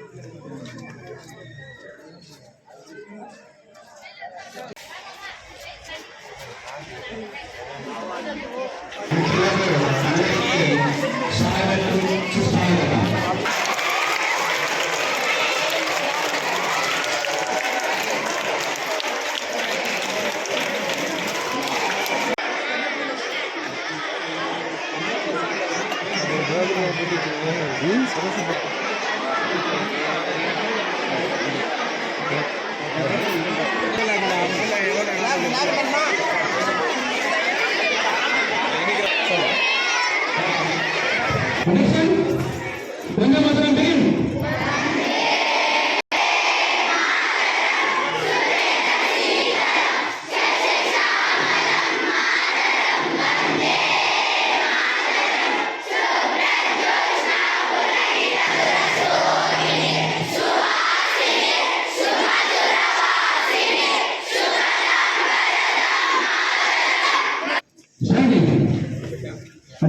Thank you. นะมันมาก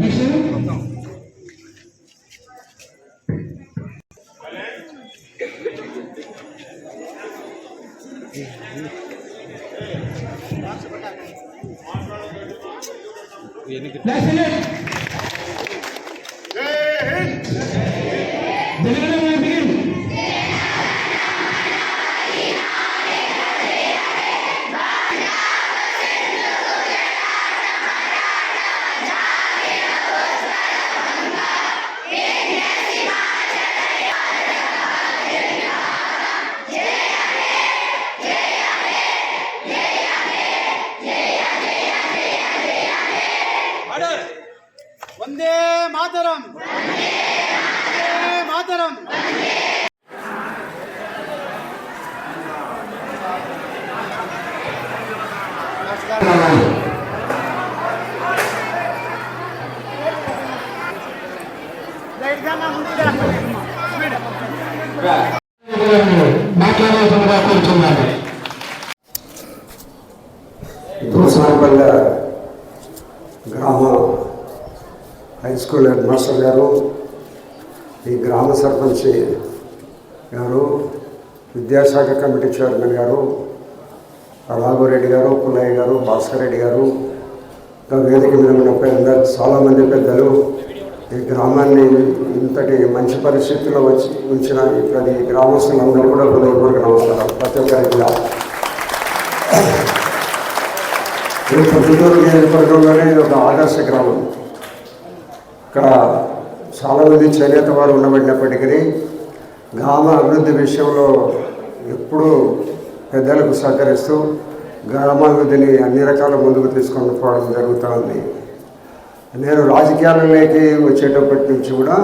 వందే మాట్లాడాల్సిందిగా కోరుతున్నాను. గ్రామ హై స్కూల్ హెడ్ మాస్టర్ గారు ఈ గ్రామ సర్పంచ్ గారు విద్యాశాఖ కమిటీ చైర్మన్ గారు రాఘవరెడ్డి గారు పుల్లయ్య గారు భాస్కర్ రెడ్డి గారు వేదిక మీద ఉన్న పెద్ద చాలామంది పెద్దలు ఈ గ్రామాన్ని ఇంతటి మంచి పరిస్థితుల్లో వచ్చి ఉంచిన ఈ ప్రతి గ్రామస్తులందరూ కూడా హృదయపూర్వక నమస్కారం ప్రతి ఒక్కరికి కూడా. ఈ పొద్దుటూరు నియోజకవర్గంలోనే ఇది ఒక ఆదర్శ గ్రామం. ఇక్కడ చాలామంది చేనేత వారు ఉండబడినప్పటికీ గ్రామ అభివృద్ధి విషయంలో ఎప్పుడూ పెద్దలకు సహకరిస్తూ గ్రామాభివృద్ధిని అన్ని రకాల ముందుకు తీసుకొని పోవడం జరుగుతూ ఉంది. నేను రాజకీయాలలోకి వచ్చేటప్పటి నుంచి కూడా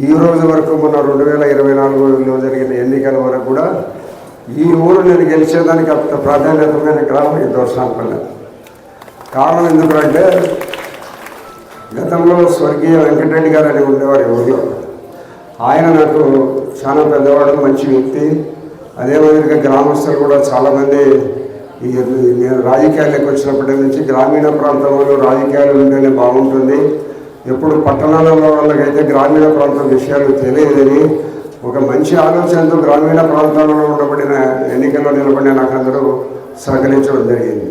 ఈ రోజు వరకు మన రెండు వేల ఇరవై నాలుగులో జరిగిన ఎన్నికల వరకు కూడా ఈ ఊరు నేను గెలిచేదానికి అంత ప్రాధాన్యతమైన గ్రామం ఈ దోషాంపల్లె కారణం ఎందుకంటే గతంలో స్వర్గీయ వెంకటరెడ్డి గారు అని ఉండేవారు ఈ ఊళ్ళో ఆయన నాకు చాలా పెద్దవాడు మంచి వ్యక్తి. అదే మాదిరిగా గ్రామస్తులు కూడా చాలామంది నేను రాజకీయాలకు వచ్చినప్పటి నుంచి గ్రామీణ ప్రాంతంలో రాజకీయాలు ఉంటేనే బాగుంటుంది. ఎప్పుడు పట్టణాలలో వాళ్ళకైతే గ్రామీణ ప్రాంతం విషయాలు తెలియదని ఒక మంచి ఆలోచనతో గ్రామీణ ప్రాంతాలలో ఉండబడిన ఎన్నికల్లో నిలబడిన నాకు అందరూ సహకరించడం జరిగింది.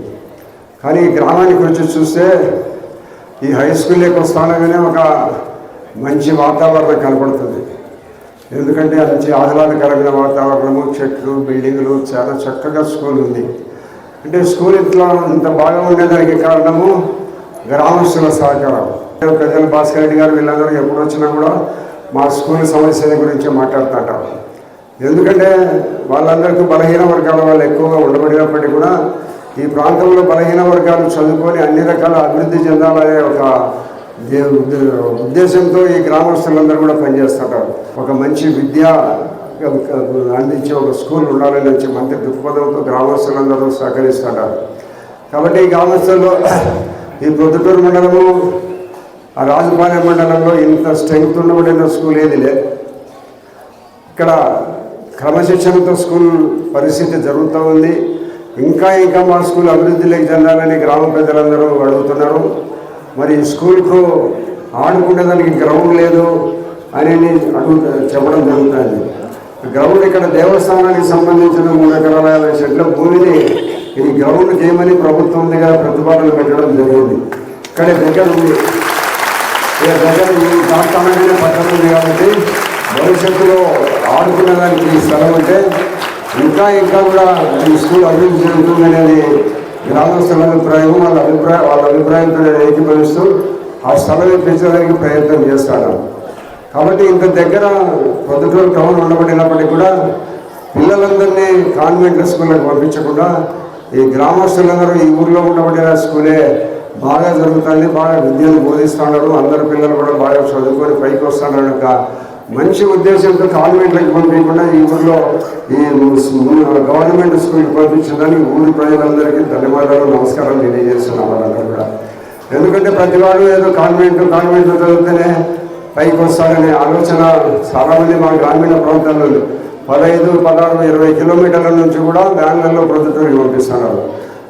కానీ గ్రామానికి వచ్చి చూస్తే ఈ హై స్కూల్లోకి వస్తానగానే ఒక మంచి వాతావరణం కనపడుతుంది. ఎందుకంటే మంచి ఆహ్లాదకరమైన వాతావరణము చెట్లు బిల్డింగులు చాలా చక్కగా స్కూల్ ఉంది. అంటే స్కూల్ ఇట్లా ఇంత బాగా ఉండేదానికి కారణము గ్రామస్తుల సహకారం. ప్రజలు భాస్కర్ రెడ్డి గారు వీళ్ళందరూ ఎప్పుడు వచ్చినా కూడా మా స్కూల్ సమస్యల గురించి మాట్లాడుతుంటారు ఎందుకంటే వాళ్ళందరికీ బలహీన వర్గాల వాళ్ళు ఎక్కువగా ఉండబడినప్పటికీ కూడా ఈ ప్రాంతంలో బలహీన వర్గాలు చదువుకొని అన్ని రకాల అభివృద్ధి చెందాలనే ఒక ఉద్దేశంతో ఈ గ్రామస్తులందరూ కూడా పనిచేస్తుంటారు. ఒక మంచి విద్య అందించే ఒక స్కూల్ ఉండాలని వచ్చి మంత్రి దృక్పథంతో గ్రామస్తులందరూ సహకరిస్తుంటారు. కాబట్టి ఈ గ్రామస్తుల్లో ఈ ప్రొద్దుటూరు మండలము ఆ రాజుపాలెం మండలంలో ఇంత స్ట్రెంగ్త్ ఉండబడిన స్కూల్ ఏది లేదు ఇక్కడ క్రమశిక్షణతో స్కూల్ పరిస్థితి జరుగుతూ ఉంది. ఇంకా ఇంకా మా స్కూల్ అభివృద్ధిలోకి చెందాలని గ్రామ ప్రజలందరూ అడుగుతున్నారు. మరి స్కూల్కు ఆడుకునేదానికి గ్రౌండ్ లేదు అని అడుగు చెప్పడం జరుగుతుంది. గ్రౌండ్ ఇక్కడ దేవస్థానానికి సంబంధించిన మూడు ఎకరాల యాభై సెంట్ల భూమిని ఈ గ్రౌండ్ చేయమని ప్రభుత్వం దగ్గర ప్రతిపాదన పెట్టడం జరిగింది. ఇక్కడ దగ్గర ఉంది. దగ్గర ఈ ప్రాంతాలనే పట్టణం ఉంది కాబట్టి భవిష్యత్తులో ఆడుకునే దానికి ఈ స్థలం అంటే ఇంకా ఇంకా కూడా ఈ స్కూల్ అభివృద్ధి చెందుతుందనేది గ్రామస్తుల అభిప్రాయం వాళ్ళ అభిప్రాయం వాళ్ళ అభిప్రాయంతో నేను ఏకీభవిస్తూ ఆ స్థలం ఇప్పించడానికి ప్రయత్నం చేస్తాను. కాబట్టి ఇంత దగ్గర పొద్దుటూరు టౌన్ ఉండబడినప్పటికీ కూడా పిల్లలందరినీ కాన్వెంట్ స్కూళ్ళకి పంపించకుండా ఈ గ్రామస్తులందరూ ఈ ఊర్లో ఉండబడిన స్కూలే బాగా జరుగుతుంది బాగా విద్యను బోధిస్తున్నారు అందరు పిల్లలు కూడా బాగా చదువుకొని పైకి వస్తున్నారు యొక్క మంచి ఉద్దేశంతో కాన్వెంట్లకు పంపించకుండా ఈ ఊర్లో ఈ గవర్నమెంట్ స్కూల్కి పంపించిందని ఊరి ప్రజలందరికీ ధన్యవాదాలు నమస్కారం తెలియజేస్తున్నాం వాళ్ళందరూ కూడా. ఎందుకంటే ప్రతి వాడు ఏదో కాన్వెంట్ కాన్వెంట్ చదివితేనే పైకి వస్తారనే ఆలోచన చాలామంది మా గ్రామీణ ప్రాంతాల్లో పదహైదు పదహారు ఇరవై కిలోమీటర్ల నుంచి కూడా వ్యాన్లలో ప్రొద్దుటూరికి పంపిస్తున్నారు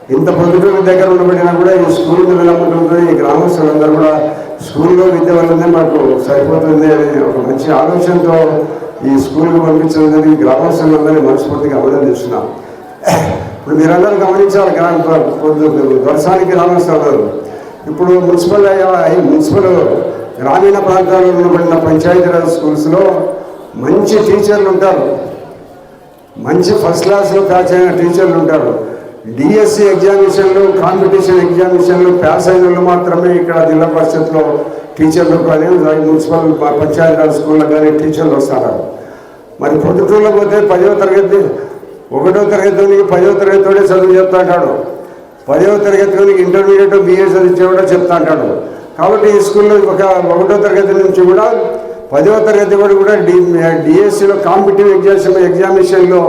ఇంత ప్రొద్దుటూరు దగ్గర ఉండబడినా కూడా ఈ స్కూల్ నిలబడుతుంది ఈ గ్రామస్తులందరూ కూడా స్కూల్లో విద్య వల్లనే మాకు సరిపోతుంది అనే ఒక మంచి ఆలోచనతో ఈ స్కూల్కి పంపించడం జరిగి గ్రామస్తులందరినీ మనస్ఫూర్తిగా అభినందిస్తున్నాం ఇప్పుడు మీరందరూ గమనించాలి గ్రామ పొద్దు వర్షానికి గ్రామస్తులు ఇప్పుడు మున్సిపల్ అయ్యా- మున్సిపల్ గ్రామీణ ప్రాంతాల్లో ఉండబడిన పంచాయతీరాజ్ స్కూల్స్లో మంచి టీచర్లు ఉంటారు. మంచి ఫస్ట్ క్లాస్లో ప్యాచ్ అయిన టీచర్లు ఉంటారు. డిఎస్సి ఎగ్జామినేషన్లు కాంపిటీషన్ ఎగ్జామినేషన్లు పాస్ అయిన వాళ్ళు మాత్రమే ఇక్కడ జిల్లా పరిషత్లో టీచర్లు కానీ మున్సిపల్ పంచాయతీరాజ్ స్కూల్లో కానీ టీచర్లు వస్తారు. మరి పొద్దుటూరులో పోతే పదవ తరగతి ఒకటో తరగతిలోనికి పదవ తరగతితోనే చదువు చెప్తా అంటాడు పదవ తరగతిలోనికి ఇంటర్మీడియట్ బిఏ చదివించేవాడో కూడా చెప్తా అంటాడు కాబట్టి ఈ స్కూల్లో ఒక ఒకటో తరగతి నుంచి కూడా పదవ తరగతి వరకు కూడా డి డిఎస్సిలో కాంపిటేటివ్ ఎగ్జామ్స్ ఎగ్జామినేషన్లో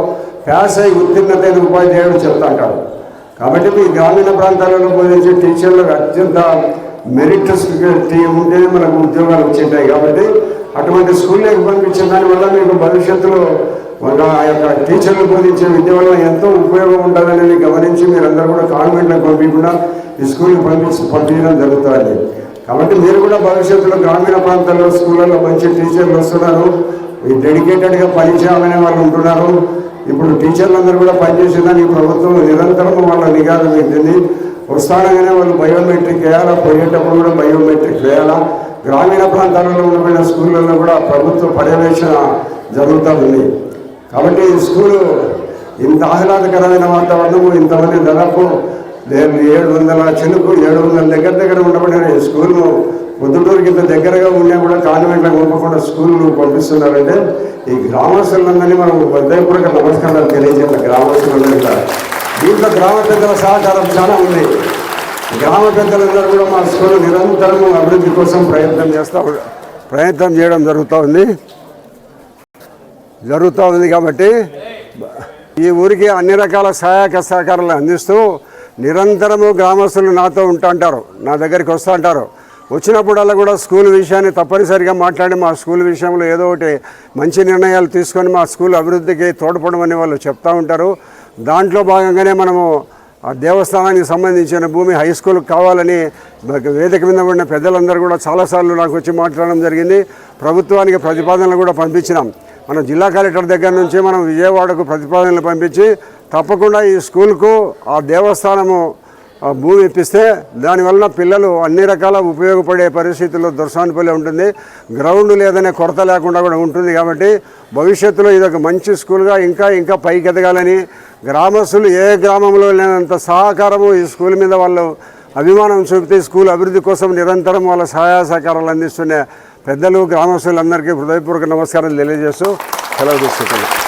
పాస్ అయి ఉత్తీర్ణత అయిన ఉపాధ్యాయుడు చెప్తా కాబట్టి మీ గ్రామీణ ప్రాంతాలలో బోధించే టీచర్లకు అత్యంత మెరిట్ ఉంటేనే మనకు ఉద్యోగాలు వచ్చేటాయి. కాబట్టి అటువంటి స్కూళ్ళకి పంపించిన దానివల్ల మీకు భవిష్యత్తులో మన ఆ యొక్క టీచర్లు బోధించే విద్య వల్ల ఎంతో ఉపయోగం ఉంటుందనేది గమనించి మీరందరూ కూడా కాన్వెంట్లకు పంపించకుండా ఈ స్కూల్కి పంపించి పంపించడం జరుగుతుంది కాబట్టి మీరు కూడా భవిష్యత్తులో గ్రామీణ ప్రాంతాల్లో స్కూళ్ళలో మంచి టీచర్లు వస్తున్నారు. డెడికేటెడ్గా పనిచేయాలనే వాళ్ళు ఉంటున్నారు. ఇప్పుడు టీచర్లందరూ కూడా పనిచేసిందని ఈ ప్రభుత్వం నిరంతరం వాళ్ళ నిఘాలు పెట్టింది. వస్తానగానే వాళ్ళు బయోమెట్రిక్ వేయాలా? పోయేటప్పుడు కూడా బయోమెట్రిక్ వేయాలా? గ్రామీణ ప్రాంతాలలో ఉండబడిన స్కూళ్ళల్లో కూడా ప్రభుత్వ పర్యవేక్షణ జరుగుతూ ఉంది. కాబట్టి స్కూలు ఇంత ఆహ్లాదకరమైన వాతావరణము ఇంతమంది దాదాపు నేను ఏడు వందల చినుకు ఏడు వందల దగ్గర దగ్గర ఉండబడిన ఈ స్కూల్ను పొద్దుటూరుకి ఇంత దగ్గరగా ఉన్నా కూడా కాన్వెంట్లకు పంపకుండా స్కూళ్ళు పంపిస్తున్నారంటే ఈ గ్రామస్తులందరినీ మనం హృదయపూర్వక నమస్కారాలు తెలియజేయాలి. గ్రామస్తులందరూ కూడా. దీంట్లో గ్రామ పెద్దల సహకారం చాలా ఉంది. గ్రామ పెద్దలందరూ కూడా మా స్కూల్ నిరంతరం అభివృద్ధి కోసం ప్రయత్నం చేస్తూ ప్రయత్నం చేయడం జరుగుతూ ఉంది. జరుగుతూ ఉంది కాబట్టి ఈ ఊరికి అన్ని రకాల సహాయక సహకారాలు అందిస్తూ నిరంతరము గ్రామస్తులు నాతో ఉంటా అంటారు నా దగ్గరికి వస్తూ ఉంటారు వచ్చినప్పుడల్లా కూడా స్కూల్ విషయాన్ని తప్పనిసరిగా మాట్లాడి మా స్కూల్ విషయంలో ఏదో ఒకటి మంచి నిర్ణయాలు తీసుకొని మా స్కూల్ అభివృద్ధికి తోడ్పడమని వాళ్ళు చెప్తూ ఉంటారు. దాంట్లో భాగంగానే మనము ఆ దేవస్థానానికి సంబంధించిన భూమి హై స్కూల్కి కావాలని వేదిక మీద ఉన్న పెద్దలందరూ కూడా చాలాసార్లు నాకు వచ్చి మాట్లాడడం జరిగింది. ప్రభుత్వానికి ప్రతిపాదనలు కూడా పంపించినాం. మన జిల్లా కలెక్టర్ దగ్గర నుంచి మనం విజయవాడకు ప్రతిపాదనలు పంపించి తప్పకుండా ఈ స్కూల్కు ఆ దేవస్థానము భూమి ఇప్పిస్తే దానివల్ల పిల్లలు అన్ని రకాల ఉపయోగపడే పరిస్థితుల్లో దొరసానిపల్లి ఉంటుంది. గ్రౌండ్ లేదనే కొరత లేకుండా కూడా ఉంటుంది కాబట్టి భవిష్యత్తులో ఇది ఒక మంచి స్కూల్గా ఇంకా ఇంకా పైకి ఎదగాలని గ్రామస్తులు ఏ గ్రామంలో లేనంత సహకారము ఈ స్కూల్ మీద వాళ్ళు అభిమానం చూపితే స్కూల్ అభివృద్ధి కోసం నిరంతరం వాళ్ళ సహాయ సహకారాలు అందిస్తున్న పెద్దలు గ్రామస్తులందరికీ హృదయపూర్వక నమస్కారం తెలియజేస్తూ సెలవు తీసుకుంటున్నాను